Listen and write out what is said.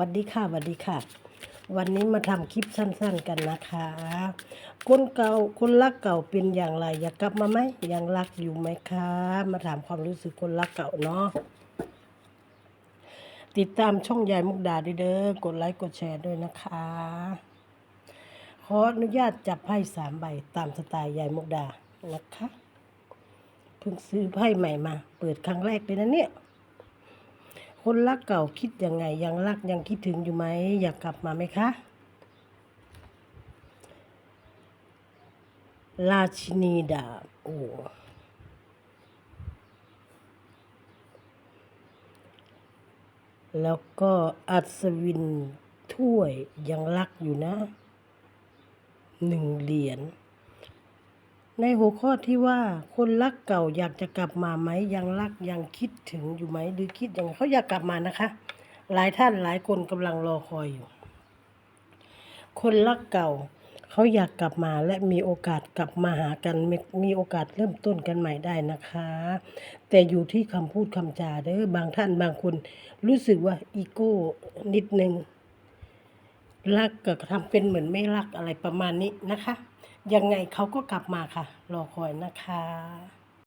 วัสดีค่ะวัสดีค่ะ วันนี้มาทำคลิปสั้น ๆกันนะคะ คนเก่าคนรักเก่าเป็นอย่างไร อยากกลับมาไหมยังรักอยู่ไหมคะ มาถามความรู้สึกคนรักเก่าเนาะติดตามช่องยายมุกดาด้วยเด้อกดไลค์กดแชร์ด้วยนะคะ ขออนุญาตจับไพ่สามใบตามสไตล์ยายมุกดานะคะเพิ่งซื้อไพ่ใหม่มา เปิดครั้งแรกเลยนะเนี่ย คนรักเก่าคิดยังไง ยังรักยังคิดถึงอยู่ไหม อยากกลับมาไหมคะ ราชินีดาบโอ้แล้วก็อัศวินถ้วยยังรักอยู่นะหนึ่งเหรียญ ในหัวข้อที่ว่าคนรักเก่าอยากจะกลับมาไหมยังรักยังคิดถึงอยู่ไหมหรือคิดยังไงเขาอยากกลับมานะคะ หลายท่านหลายคนกำลังรอคอยอยู่ คนรักเก่า เขาอยากกลับมาและมีโอกาสกลับมาหากันมีโอกาสเริ่มต้นกันใหม่ได้นะคะ แต่อยู่ที่คำพูดคำจาเด้อบางท่านบางคนรู้สึกว่าอีโก้นิดนึง รักเกิดทำเป็นเหมือนไม่รักอะไรประมาณนี้นะคะ ยังไงเขาก็กลับมาค่ะ รอคอยนะคะ